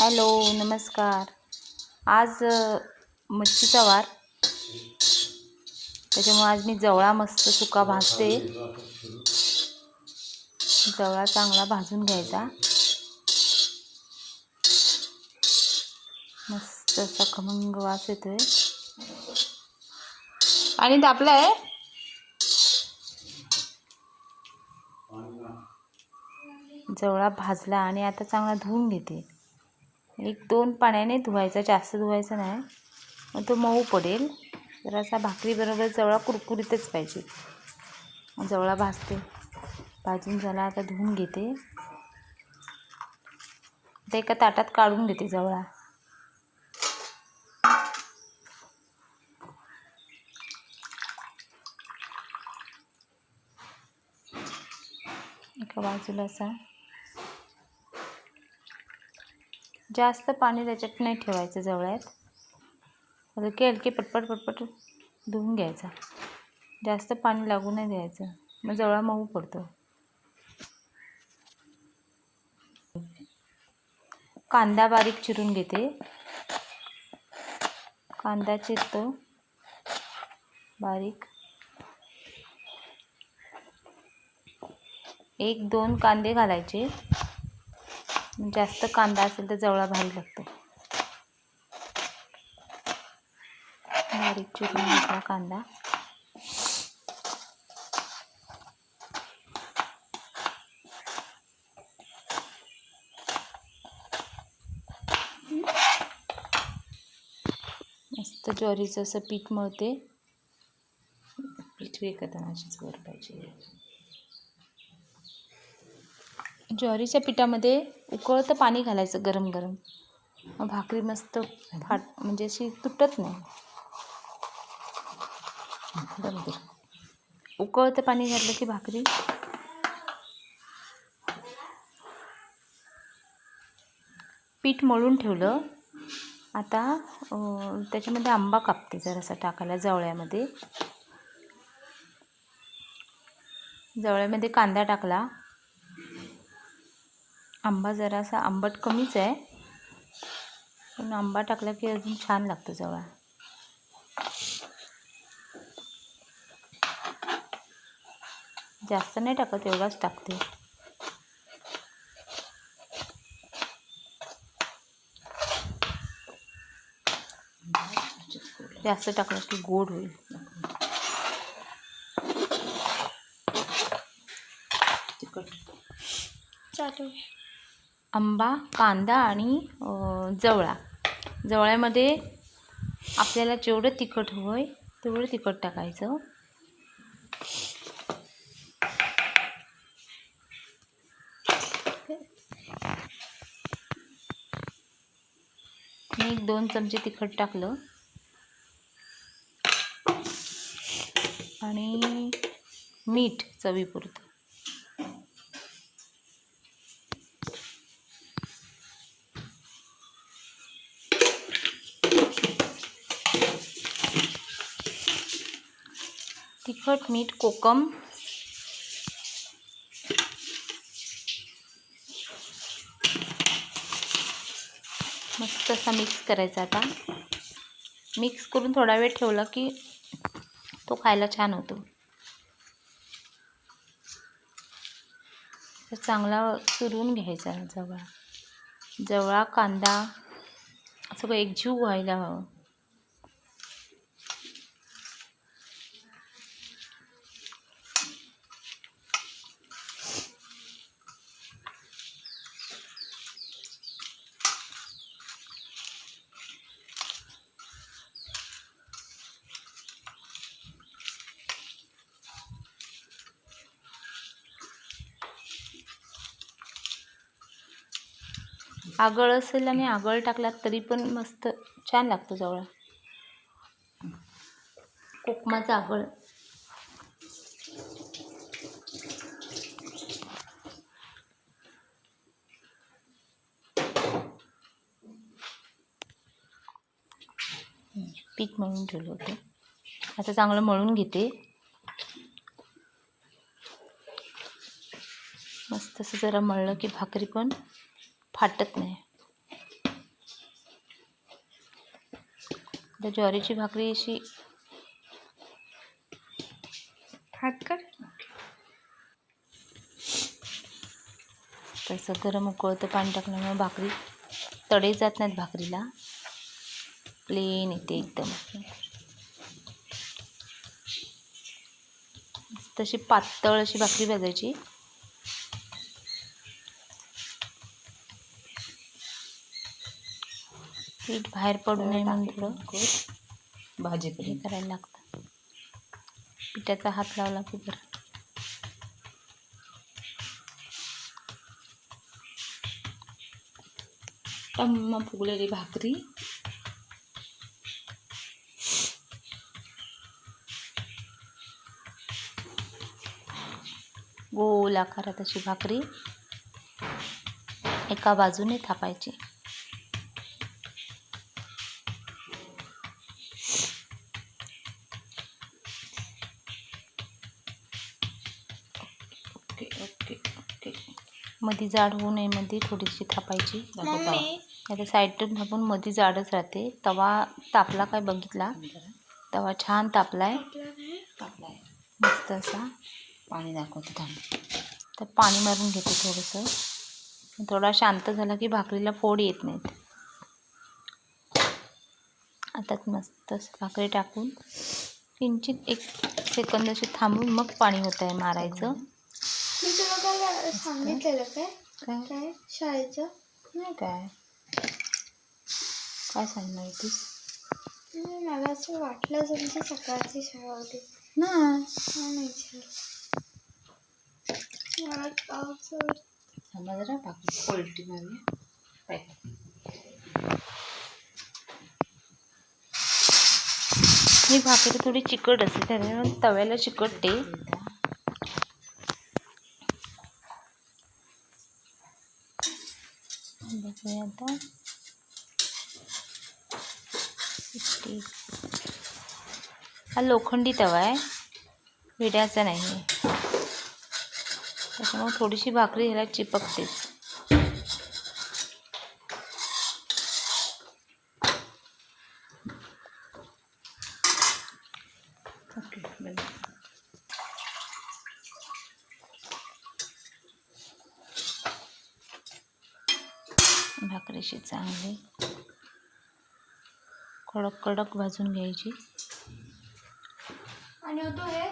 Hello नमस्कार. आज मच्छीचा वार. त्याच्यामुळे आज मी जवळा मस्त सुका भाजते. जवळा चांगला भाजून घ्यायचा. मस्त असा खमंग वास येतोय. पाणी आहे? जवळा भाजला आणि आता चांगला धुवून घेते. एक दोन पाण्याने धुवायचा जास्त धुवायचा नाही. मग तो मऊ पडेल. जरासा भाकरीबरोबर जवळा कुरकुरीतच पाहिजे. जवळा भाजते. भाजून झाला आता धुवून घेते. आता एका ताटात काढून घेते जवळा. एका बाजूला असा जास्त पाणी त्याच्यात नाही ठेवायचं जवळ्यात. हलके हलके पटपट पटपट धुवून घ्यायचा. जास्त पाणी लागू नाही द्यायचं. मग जवळा मऊ पडतो. कांदा बारीक चिरून घेते. कांदा चिरतो बारीक. एक दोन कांदे घालायचे. म्हणजे जास्त कांदा असेल तर जवळा भारी लागतो बारीक चिरून घेतला कांदा. मस्त ज्वारीचं असं पीठ मळते. पीठ विकत अशीच वर पाहिजे. ज्वारीच्या पिठामध्ये उकळतं पाणी घालायचं गरम गरम. मग भाकरी मस्त फाट म्हणजे अशी तुटत नाही. बरोबर उकळतं पाणी घातलं की भाकरी. पीठ मळून ठेवलं. आता त्याच्यामध्ये आंबा कापते जरासा टाकायला जवळ्यामध्ये. जवळ्यामध्ये कांदा टाकला. आंबा जरासा आंबट कमीच आहे. पण आंबा टाकला की अजून छान लागतो जवळा जास्त नाही टाकत एवढाच टाकते. जास्त टाकलं की गोड होईल. चालू आंबा कांदा आणि जवळा. जवळ्यामध्ये आपल्याला जेवढं तिखट हवं आहे तेवढं तिखट टाकायचं. मी एक दोन चमचे तिखट टाकलं. आणि मीठ चवीपुरतं. तिखट मीठ कोकम. मस्त असा मिक्स करायचा आता. मिक्स करून थोडा वेळ ठेवला की तो खायला छान होतो. तर चांगला चुरून घ्यायचा जवळा. जवळा कांदा सगळं एकजीव व्हायला हवं. आगळ असेल आणि आगळ टाकलात तरी पण मस्त छान लागतो जवळ. कोकमाचा आगळ. पीठ मळून ठेवलं होतं. आता चांगलं मळून घेते. मस्त असं जरा मळलं की भाकरी पण फाटत नाही. ज्वारीची भाकरी अशी कर. तसं गरम उकळतं पाणी टाकल्यामुळे भाकरी तडे जात नाहीत भाकरीला. प्लेन येते एकदम. तशी पातळ अशी भाकरी भाजायची. पीठ बाहेर पडू नये म्हणून थोडं भाजी हे करायला लागतं. पिठाचा हात लावला की बरं. टम्म फुगलेली भाकरी. गोल आकारात अशी भाकरी. एका बाजूने थापायची. मध्ये जाड होऊ नये मध्ये थोडीशी थापायची. आता साईडून थापून मध्ये जाडच राहते. तवा तापला काय बघितला. तवा छान तापलाय. टाकलाय मस्त असा. पाणी दाखवते थांब. तर पाणी मारून घेते थोडंसं. थोडा शांत झाला की भाकरीला फोड येत नाहीत. आता मस्त भाकरी टाकून किंचित एक सेकंद असे थांबून मग पाणी होत आहे मारायचं. मी तुला काय सांगितलेलं काय? काय? काय? शाळेचं? नाही काय. काय सांगणार होतीस मला असं वाटलं तुमची सकाळची शाळा होती. ना. हा नाही. मला जरा भाकरी मारूया ही थोडी चिकट असते त्यामुळे तव्याला चिकटते. बघूया आता. सिक्स्टी. हा लोखंडी तवा आहे. विड्याचा नाही आहे. त्याच्यामुळे थोडीशी भाकरी ह्याला चिपकतेच. भाकरीशी चांगली. कडक कडक भाजून घ्यायची. आणि होतो हे?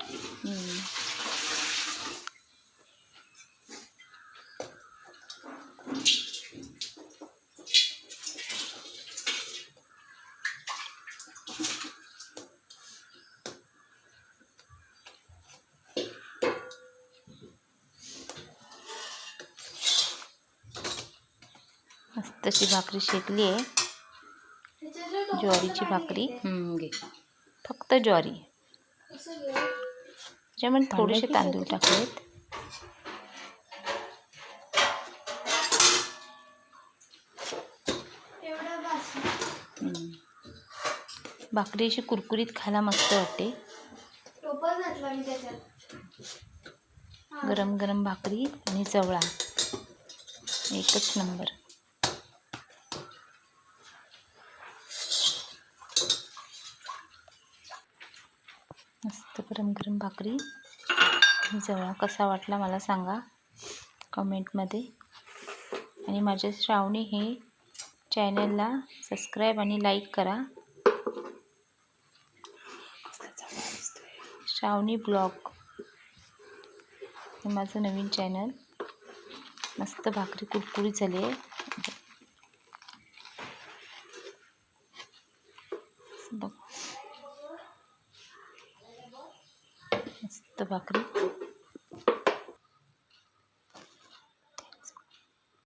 अशी भाकरी शेकली आहे. ज्वारीची भाकरी. घे. फक्त ज्वारी. त्याच्यामध्ये थोडेसे तांदूळ टाकलेत. भाकरी अशी कुरकुरीत खायला मस्त वाटते. गरम गरम भाकरी आणि चवळा एकच नंबर. गरम गरम भाकरी. जवळ कसा वाटला मला सांगा कमेंटमध्ये. आणि माझ्या श्रावणी हे चॅनलला सबस्क्राईब आणि लाईक करा. श्रावणी ब्लॉग. हे माझं नवीन चॅनल. मस्त भाकरी कुरकुरीत झाली आहे. बघ मस्त भाकरी